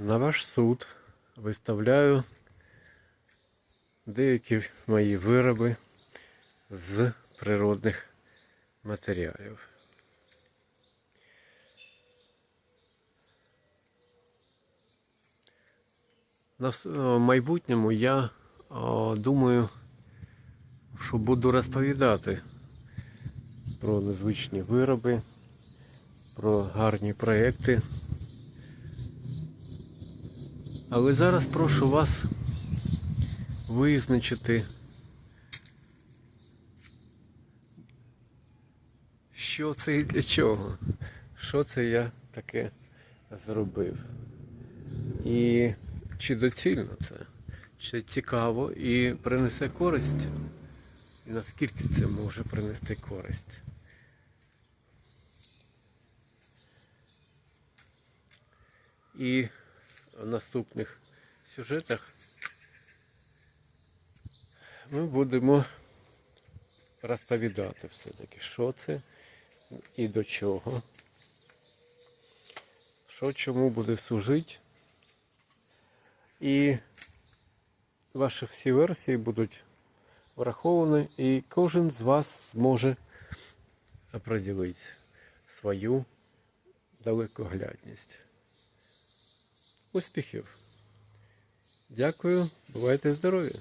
На ваш суд виставляю деякі мої вироби з природних матеріалів. На е, майбутньому я думаю, що буду розповідати про незвичні вироби, про гарні проекти. Але зараз прошу вас визначити, що це і для чого, що це я таке зробив. І чи доцільно це, чи цікаво і принесе користь, і наскільки це може принести користь. І в наступних сюжетах ми будемо розповідати все-таки, що це і до чого, що чому буде служити. І ваші всі версії будуть враховані, і кожен з вас зможе оприділити свою далекоглядність. Успіхів! Дякую, бувайте здорові!